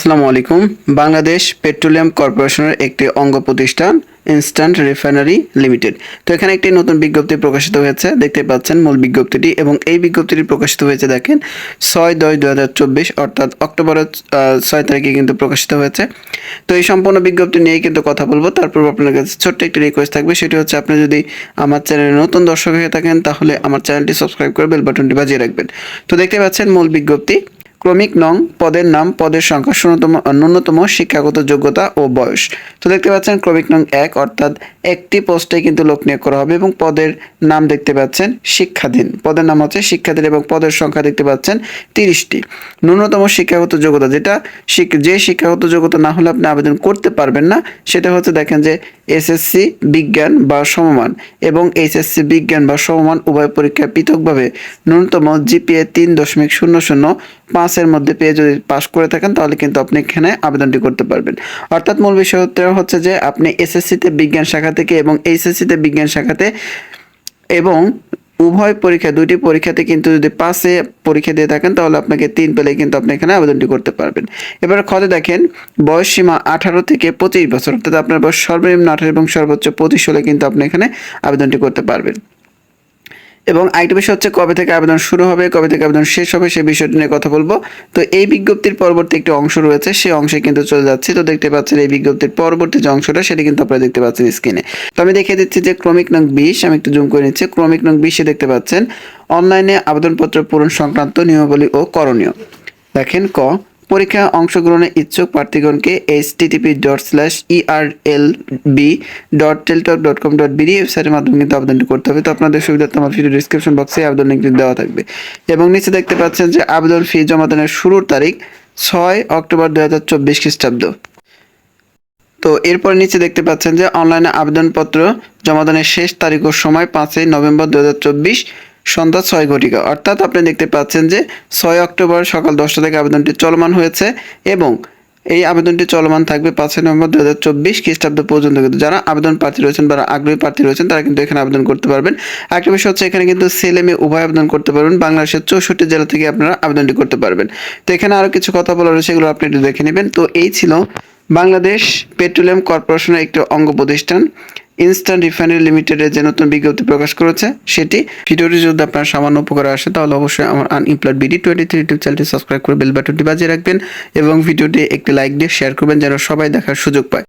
আসসালামু আলাইকুম। বাংলাদেশ পেট্রোলিয়াম কর্পোরেশনের একটি অঙ্গ প্রতিষ্ঠান, ইনস্ট্যান্ট রিফাইনারি লিমিটেড। তো এখানে একটি নতুন বিজ্ঞপ্তি প্রকাশিত হয়েছে, দেখতে পাচ্ছেন মূল বিজ্ঞপ্তিটি এবং এই বিজ্ঞপ্তিটি প্রকাশিত হয়েছে, দেখেন, ছয় দশ দু হাজার চব্বিশ, অর্থাৎ অক্টোবরের ছয় তারিখে কিন্তু প্রকাশিত হয়েছে। তো এই সম্পূর্ণ বিজ্ঞপ্তি নিয়েই কিন্তু কথা বলব। তারপর আপনার কাছে ছোট্ট একটি রিকোয়েস্ট থাকবে, সেটি হচ্ছে আপনি যদি আমার চ্যানেলে নতুন দর্শক হয়ে থাকেন, তাহলে আমার চ্যানেলটি সাবস্ক্রাইব করে বেল বাটনটি বাজিয়ে রাখবেন। তো দেখতে পাচ্ছেন মূল বিজ্ঞপ্তি। ক্রমিক নং পদের নাম, পদের সংখ্যা শূন্যতম ন্যূনতম শিক্ষাগত যোগ্যতা ও বয়স। তো দেখতে পাচ্ছেন ক্রমিক নং এক, অর্থাৎ একটি পোস্টে কিন্তু লোক নিয়োগ করা হবে এবং পদের নাম দেখতে পাচ্ছেন শিক্ষাধীন। পদের নাম হচ্ছে শিক্ষাধীন এবং পদের সংখ্যা দেখতে পাচ্ছেন তিরিশটি। ন্যূনতম শিক্ষাগত যোগ্যতা, যেটা যে শিক্ষাগত যোগ্যতা না হলে আপনি আবেদন করতে পারবেন না, সেটা হচ্ছে দেখেন যে এসএসসি বিজ্ঞান বা সমমান এবং এইচএসসি বিজ্ঞান বা সমমান উভয় পরীক্ষায় পৃথকভাবে ন্যূনতম জিপিএ তিন দশমিক শূন্য শূন্য পাঁচের মধ্যে পেয়ে যদি পাস করে থাকেন, তাহলে কিন্তু আপনি এখানে আবেদনটি করতে পারবেন। অর্থাৎ মূল বিষয় হতে- হচ্ছে যে আপনি এসএসসিতে বিজ্ঞান শাখা থেকে এবং এইচএসসিতে বিজ্ঞান শাখাতে এবং উভয় পরীক্ষা দুটি পরীক্ষাতে কিন্তু যদি পাশে পরীক্ষা দিয়ে থাকেন, তাহলে আপনাকে তিন পেলে কিন্তু আপনি এখানে আবেদনটি করতে পারবেন। এবার খতে দেখেন, বয়স সীমা আঠারো থেকে পঁচিশ বছর, অর্থাৎ আপনার বয়স সর্বনিম্ন আঠারো এবং সর্বোচ্চ পঁচিশ হলে কিন্তু আপনি এখানে আবেদনটি করতে পারবেন। এবং আরেকটা বিষয় হচ্ছে কবে থেকে আবেদন শুরু হবে, কবে থেকে আবেদন শেষ হবে সেই বিষয়টি নিয়ে কথা বলব। তো এই বিজ্ঞপ্তির পরবর্তী একটি অংশ রয়েছে সেই অংশে কিন্তু চলে যাচ্ছি। তো দেখতে পাচ্ছেন এই বিজ্ঞপ্তির পরবর্তী যে অংশটা, সেটি কিন্তু আপনারা দেখতে পাচ্ছেন স্ক্রিনে। তো আমি দেখিয়ে দিচ্ছি যে ক্রমিক নং বিশ, আমি একটু জুম করে নিচ্ছি। ক্রমিক নং বিশে দেখতে পাচ্ছেন, অনলাইনে আবেদনপত্র পূরণ সংক্রান্ত নিয়মাবলী ও করণীয়। দেখেন ক পরীক্ষা অংশগ্রহণে ইচ্ছুক প্রার্থীগণকে H TTP dot slash ERL B dot Teletalk dot com dot BD ওয়েবসাইটের মাধ্যমে কিন্তু আবেদন করতে হবে। তো আপনাদের সুবিধার্থে আমার ভিডিও ডিসক্রিপশন বক্সে আবেদন লিঙ্ক দেওয়া থাকবে। এবং নিচে দেখতে পাচ্ছেন যে আবেদন ফি জমা জমাদানের শুরুর তারিখ ছয় অক্টোবর দু হাজার চব্বিশ খ্রিস্টাব্দ। তো এরপর নিচে দেখতে পাচ্ছেন যে অনলাইনে আবেদনপত্র জমা জমাদানের শেষ তারিখ ও সময় পাঁচই নভেম্বর দু হাজার চব্বিশ। সন্ধ্যা ছয় ঘটিকা। অর্থাৎ আপনি দেখতে পাচ্ছেন যে ছয় অক্টোবর সকাল দশটা থেকে আবেদনটি চলমান হয়েছে এবং এই আবেদনটি চলমান থাকবে পাঁচই নভেম্বর দু হাজার চব্বিশ খ্রিস্টাব্দ পর্যন্ত। কিন্তু যারা আবেদন প্রার্থী রয়েছেন বা আগ্রহী প্রার্থী রয়েছেন, তারা কিন্তু এখানে আবেদন করতে পারবেন। একটা বিষয় হচ্ছে, এখানে কিন্তু ছেলে মেয়ে উভয় আবেদন করতে পারবেন। বাংলাদেশের চৌষট্টি জেলা থেকে আপনারা আবেদনটি করতে পারবেন। তো এখানে আরও কিছু কথা বলা রয়েছে, এগুলো আপনি একটু দেখে নেবেন। তো এই ছিল বাংলাদেশ পেট্রোলিয়াম কর্পোরেশনের একটি অঙ্গ প্রতিষ্ঠান। ইনস্ট্যান্ট রিফাইনারি লিমিটেডের যে নতুন বিজ্ঞপ্তি প্রকাশ করেছে, সেটি ভিডিওটি যদি আপনার সামান্য উপকারে আসে, তাহলে অবশ্যই আমার unemployed BD twenty three YouTube চ্যানেলটি সাবস্ক্রাইব করে বেল বাটনটি বাজিয়ে রাখবেন এবং ভিডিওটি একটি লাইক দিয়ে শেয়ার করবেন, যেন সবাই দেখার সুযোগ পায়।